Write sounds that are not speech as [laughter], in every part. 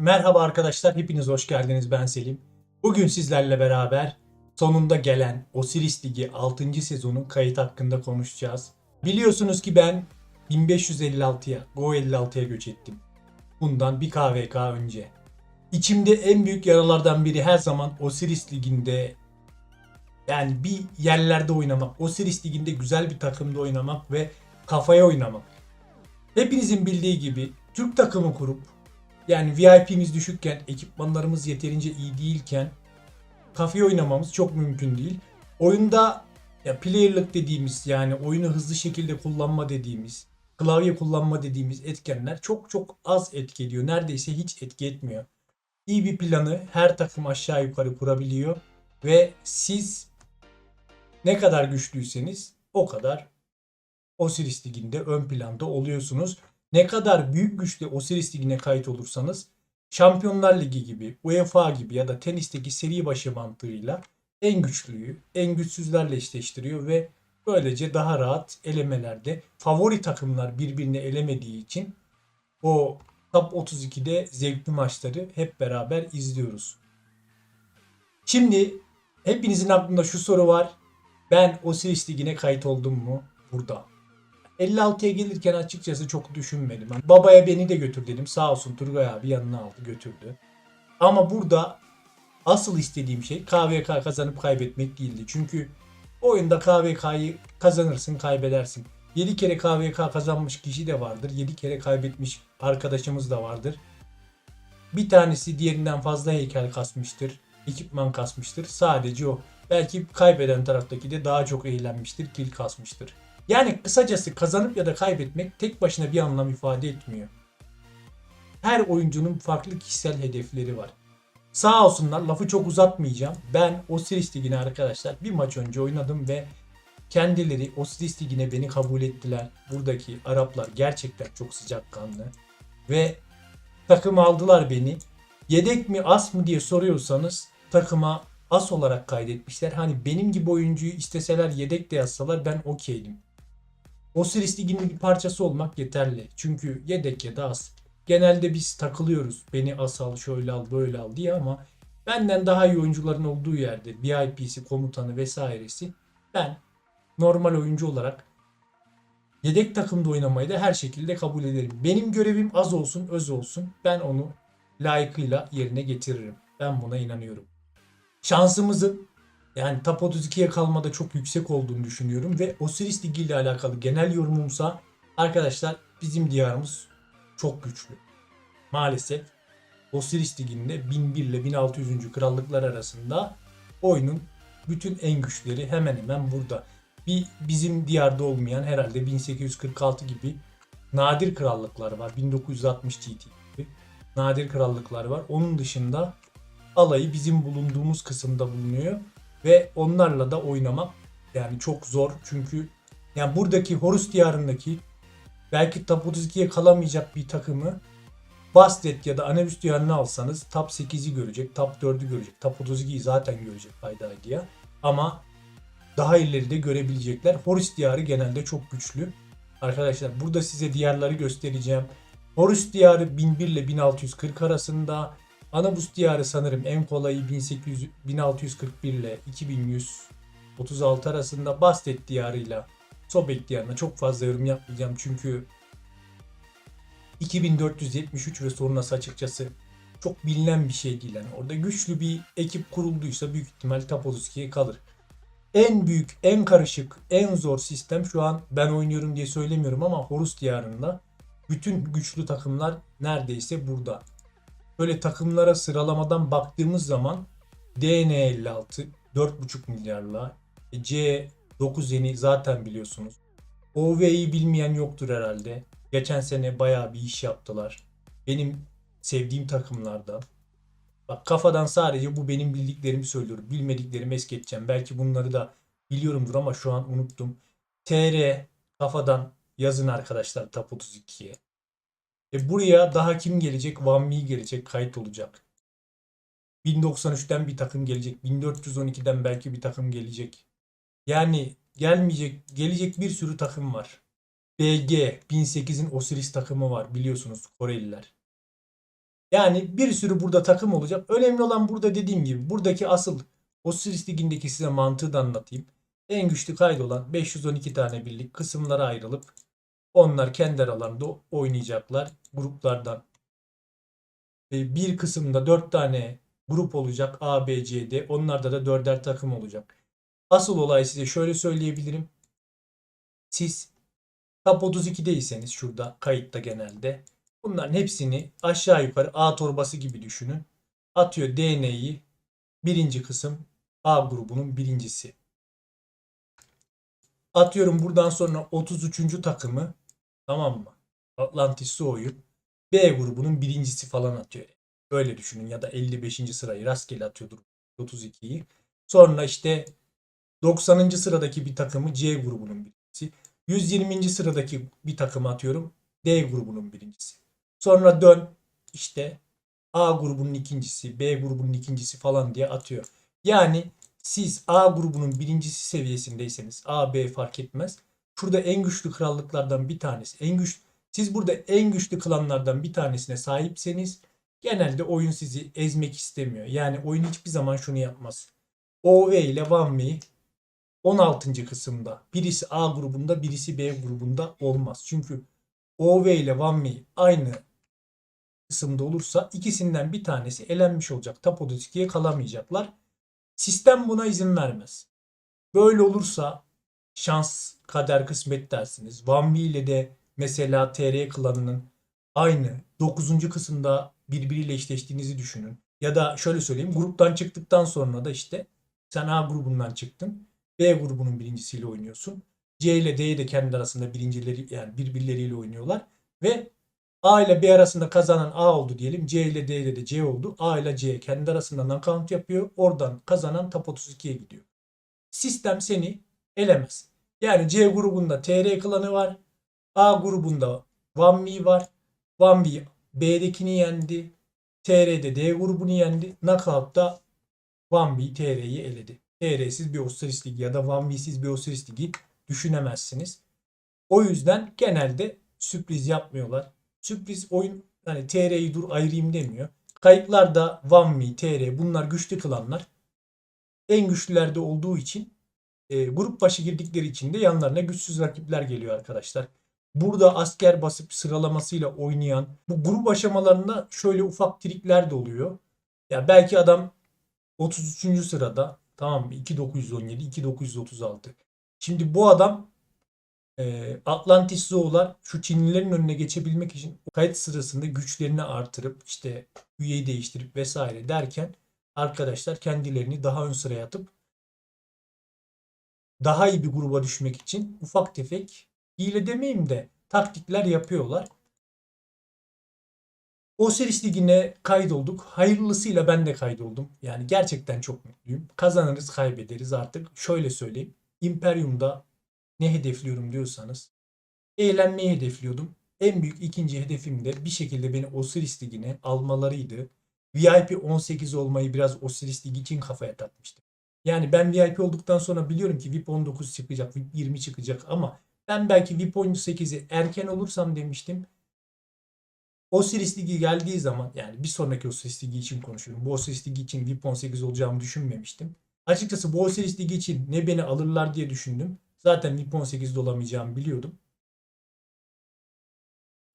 Merhaba arkadaşlar, hepiniz hoş geldiniz. Ben Selim. Bugün sizlerle beraber sonunda gelen Osiris Ligi 6. sezonun kayıt hakkında konuşacağız. Biliyorsunuz ki ben 1556'ya, Go 56'ya göç ettim. Bundan bir KVK önce. İçimde en büyük yaralardan biri her zaman Osiris Ligi'nde yani bir yerlerde oynamak, Osiris Ligi'nde güzel bir takımda oynamak ve kafaya oynamak. Hepinizin bildiği gibi Türk takımı kurup yani VIP'miz düşükken, ekipmanlarımız yeterince iyi değilken kafeye oynamamız çok mümkün değil. Oyunda ya player'lık dediğimiz yani oyunu hızlı şekilde kullanma dediğimiz, klavye kullanma dediğimiz etkenler çok çok az etki ediyor. Neredeyse hiç etki etmiyor. İyi bir planı her takım aşağı yukarı kurabiliyor ve siz ne kadar güçlüyseniz o kadar Osiris Ligi'nde ön planda oluyorsunuz. Ne kadar büyük güçle Osiris Ligi'ne kayıt olursanız Şampiyonlar Ligi gibi, UEFA gibi ya da tenisteki seri başı mantığıyla en güçlüyü en güçsüzlerle eşleştiriyor ve böylece daha rahat elemelerde favori takımlar birbirini elemediği için o Top 32'de zevkli maçları hep beraber izliyoruz. Şimdi hepinizin aklında şu soru var. Ben Osiris Ligi'ne kayıt oldum mu? Burada. 56'ya gelirken açıkçası çok düşünmedim. Hani babaya beni de götür dedim. Sağ olsun Turgay abi yanına aldı götürdü. Ama burada asıl istediğim şey KVK kazanıp kaybetmek değildi. Çünkü oyunda KVK'yı kazanırsın kaybedersin. 7 kere KVK kazanmış kişi de vardır. 7 kere kaybetmiş arkadaşımız da vardır. Bir tanesi diğerinden fazla heykel kasmıştır. Ekipman kasmıştır. Sadece o. Belki kaybeden taraftaki de daha çok eğlenmiştir. Kill kasmıştır. Yani kısacası kazanıp ya da kaybetmek tek başına bir anlam ifade etmiyor. Her oyuncunun farklı kişisel hedefleri var. Sağ olsunlar lafı çok uzatmayacağım. Ben Osiris Ligi'ne arkadaşlar bir maç önce oynadım ve kendileri Osiris Ligi'ne beni kabul ettiler. Buradaki Araplar gerçekten çok sıcakkanlı. Ve takım aldılar beni. Yedek mi as mı diye soruyorsanız takıma as olarak kaydetmişler. Hani benim gibi oyuncuyu isteseler yedek de yazsalar ben okeydim. Osiris Ligi'nin bir parçası olmak yeterli. Çünkü yedek ya da as. Genelde biz takılıyoruz. Beni as al, şöyle al, böyle al diye ama benden daha iyi oyuncuların olduğu yerde VIP'si, komutanı vesairesi ben normal oyuncu olarak yedek takımda oynamayı da her şekilde kabul ederim. Benim görevim az olsun, öz olsun. Ben onu layıkıyla yerine getiririm. Ben buna inanıyorum. Şansımızın yani Top 32'ye kalmada çok yüksek olduğunu düşünüyorum ve Osiris Ligi ile alakalı genel yorumumsa arkadaşlar bizim diyarımız çok güçlü. Maalesef Osiris Ligi'nde 1001 ile 1600. krallıklar arasında oyunun bütün en güçleri hemen hemen burada. Bir bizim diyarda olmayan herhalde 1846 gibi nadir krallıklar var. 1960 GT gibi nadir krallıklar var. Onun dışında alayı bizim bulunduğumuz kısımda bulunuyor ve onlarla da oynamak yani çok zor çünkü yani buradaki Horus diyarındaki belki top 32'ye kalamayacak bir takımı Bastet ya da Anubis diyarını alsanız top 8'i görecek, top 4'ü görecek, top 32'yi zaten görecek hayda diye. Ama daha ileride görebilecekler. Horus diyarı genelde çok güçlü. Arkadaşlar burada size diyarları göstereceğim. Horus diyarı 1001 ile 1640 arasında. Anubis diyarı sanırım en kolayı 1800 1641 ile 2136 arasında. Bastet diyarıyla Sobek diyarına çok fazla yorum yapmayacağım çünkü 2473 ve sonrası açıkçası çok bilinen bir şey değil. Yani orada güçlü bir ekip kurulduysa büyük ihtimal 32'ye kalır. En büyük, en karışık, en zor sistem şu an ben oynuyorum diye söylemiyorum ama Horus diyarında bütün güçlü takımlar neredeyse burada. Böyle takımlara sıralamadan baktığımız zaman DN56 4,5 milyarla e, C 9 yeni zaten biliyorsunuz. OV'yi bilmeyen yoktur herhalde. Geçen sene bayağı bir iş yaptılar. Benim sevdiğim takımlardan. Bak kafadan sadece bu benim bildiklerimi söylüyorum. Bilmediklerimi es geçeceğim. Belki bunları da biliyorumdur ama şu an unuttum. TR kafadan yazın arkadaşlar Top 32'ye. E buraya daha kim gelecek? Van Mi gelecek. Kayıt olacak. 1093'ten bir takım gelecek. 1412'den belki bir takım gelecek. Yani gelmeyecek, gelecek bir sürü takım var. BG 1008'in Osiris takımı var biliyorsunuz Koreliler. Yani bir sürü burada takım olacak. Önemli olan burada dediğim gibi buradaki asıl Osiris Ligi'ndeki size mantığı da anlatayım. En güçlü kaydolan 512 tane birlik kısımlara ayrılıp onlar kendi aralarında oynayacaklar. Gruplardan e, bir kısımda 4 tane grup olacak A, B, C, D. Onlarda da dörder takım olacak. Asıl olay size şöyle söyleyebilirim. Siz Top 32'deyseniz şurada kayıtta genelde bunların hepsini aşağı yukarı A torbası gibi düşünün. Atıyor DNA'yı birinci kısım A grubunun birincisi. Atıyorum buradan sonra 33. takımı tamam mı? Atlantis Soğu'yu B grubunun birincisi falan atıyor. Öyle düşünün ya da 55. sırayı rastgele atıyordur 32'yi. Sonra işte 90. sıradaki bir takımı C grubunun birincisi. 120. sıradaki bir takım atıyorum D grubunun birincisi. Sonra dön işte A grubunun ikincisi, B grubunun ikincisi falan diye atıyor. Yani siz A grubunun birincisi seviyesindeyseniz A, B fark etmez. Şurada en güçlü krallıklardan bir tanesi. En güç siz burada en güçlü klanlardan bir tanesine sahipseniz genelde oyun sizi ezmek istemiyor. Yani oyun hiçbir zaman şunu yapmaz. OV ile One 16. kısımda birisi A grubunda birisi B grubunda olmaz. Çünkü OV ile One aynı kısımda olursa ikisinden bir tanesi elenmiş olacak. 32'ye kalamayacaklar. Sistem buna izin vermez. Böyle olursa şans, kader, kısmet dersiniz. One ile de mesela TR klanının aynı 9. kısımda birbiriyle eşleştiğinizi düşünün. Ya da şöyle söyleyeyim gruptan çıktıktan sonra da işte sen A grubundan çıktın. B grubunun birincisiyle oynuyorsun. C ile D de kendi arasında birincileri yani birbirleriyle oynuyorlar. Ve A ile B arasında kazanan A oldu diyelim. C ile D ile de C oldu. A ile C kendi arasında knockout yapıyor. Oradan kazanan top 32'ye gidiyor. Sistem seni elemez. Yani C grubunda TR klanı var. A grubunda One var. One B'dekini yendi. TR'de D grubunu yendi. Knockout'ta One TR'yi eledi. TR'siz bir Osiris Ligi ya da One V'siz bir Osiris Ligi düşünemezsiniz. O yüzden genelde sürpriz yapmıyorlar. Sürpriz oyun hani TR'yi dur ayırayım demiyor. Kayıtlarda One V, TR bunlar güçlü kılanlar. En güçlülerde olduğu için e, grup başı girdikleri için de yanlarına güçsüz rakipler geliyor arkadaşlar. Burada asker basıp sıralamasıyla oynayan bu grup aşamalarında şöyle ufak trikler de oluyor. Ya belki adam 33. sırada tamam mı? 2917, 2936. Şimdi bu adam e, Atlantis Zoo'lar şu Çinlilerin önüne geçebilmek için kayıt sırasında güçlerini artırıp işte üyeyi değiştirip vesaire derken arkadaşlar kendilerini daha ön sıraya atıp daha iyi bir gruba düşmek için ufak tefek hile demeyeyim de taktikler yapıyorlar. Osiris Ligi'ne kaydolduk. Hayırlısıyla ben de kaydoldum. Yani gerçekten çok mutluyum. Kazanırız kaybederiz artık. Şöyle söyleyeyim. Imperium'da ne hedefliyorum diyorsanız eğlenmeyi hedefliyordum. En büyük ikinci hedefim de bir şekilde beni Osiris Ligi'ne almalarıydı. VIP 18 olmayı biraz Osiris Ligi için kafaya takmıştım. Yani ben VIP olduktan sonra biliyorum ki VIP 19 çıkacak, VIP 20 çıkacak ama ben belki VIP 18'i erken olursam demiştim. Osiris Ligi geldiği zaman yani bir sonraki Osiris Ligi için konuşuyorum. Bu Osiris Ligi için VIP 18 olacağımı düşünmemiştim. Açıkçası bu Osiris Ligi için ne beni alırlar diye düşündüm. Zaten VIP 18'de olamayacağımı biliyordum.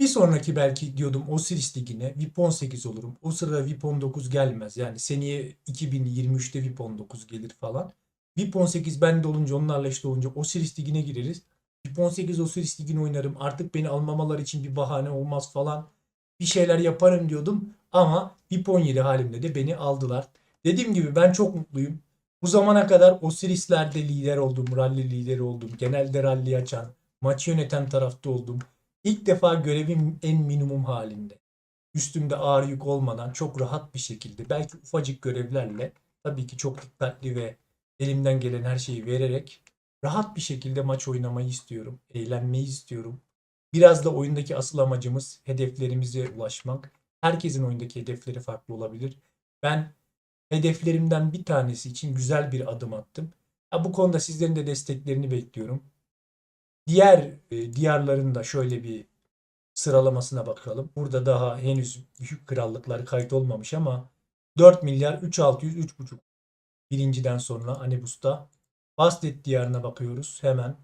Bir sonraki belki diyordum Osiris Ligi'ne VIP 18 olurum. O sırada VIP 19 gelmez. Yani seneye 2023'te VIP 19 gelir falan. VIP 18 bende olunca onlarla işte olunca Osiris Ligi'ne gireriz. VIP 18 Osiris Ligi'ni oynarım. Artık beni almamalar için bir bahane olmaz falan. Bir şeyler yaparım diyordum. Ama VIP 17 halimde de beni aldılar. Dediğim gibi ben çok mutluyum. Bu zamana kadar Osiris'lerde lider oldum, rally lideri oldum, genelde rally açan, maçı yöneten tarafta oldum. İlk defa görevim en minimum halinde. Üstümde ağır yük olmadan çok rahat bir şekilde belki ufacık görevlerle tabii ki çok dikkatli ve elimden gelen her şeyi vererek rahat bir şekilde maç oynamayı istiyorum. Eğlenmeyi istiyorum. Biraz da oyundaki asıl amacımız hedeflerimize ulaşmak. Herkesin oyundaki hedefleri farklı olabilir. Ben hedeflerimden bir tanesi için güzel bir adım attım. Ya bu konuda sizlerin de desteklerini bekliyorum. Diğer e, şöyle bir sıralamasına bakalım. Burada daha henüz büyük krallıklar kayıt olmamış ama 4 milyar 3600 3,5 birinciden sonra Anibus'ta. Bastet diyarına bakıyoruz hemen.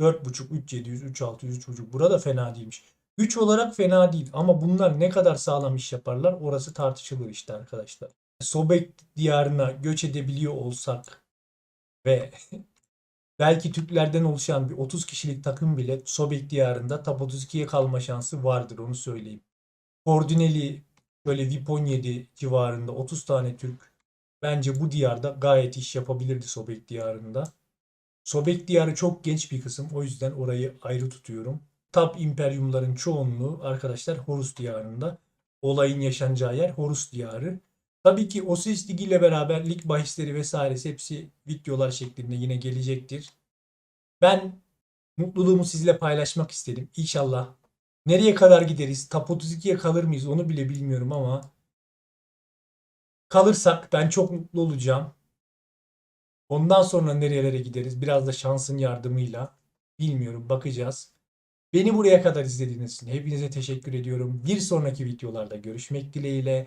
4,5 3700 3600 3,5 burada fena değilmiş. Güç olarak fena değil ama bunlar ne kadar sağlam iş yaparlar orası tartışılır işte arkadaşlar. Sobek diyarına göç edebiliyor olsak ve [laughs] belki Türklerden oluşan bir 30 kişilik takım bile Sobek diyarında top 32'ye kalma şansı vardır onu söyleyeyim. Kordineli böyle VIP 17 civarında 30 tane Türk bence bu diyarda gayet iş yapabilirdi Sobek diyarında. Sobek diyarı çok genç bir kısım o yüzden orayı ayrı tutuyorum. Top imperiumların çoğunluğu arkadaşlar Horus diyarında. Olayın yaşanacağı yer Horus diyarı. Tabii ki Ligi ile beraber lig bahisleri vesairesi hepsi videolar şeklinde yine gelecektir. Ben mutluluğumu sizle paylaşmak istedim. İnşallah nereye kadar gideriz? Top 32'ye kalır mıyız onu bile bilmiyorum ama kalırsak ben çok mutlu olacağım. Ondan sonra nerelere gideriz? Biraz da şansın yardımıyla. Bilmiyorum bakacağız. Beni buraya kadar izlediğiniz için hepinize teşekkür ediyorum. Bir sonraki videolarda görüşmek dileğiyle.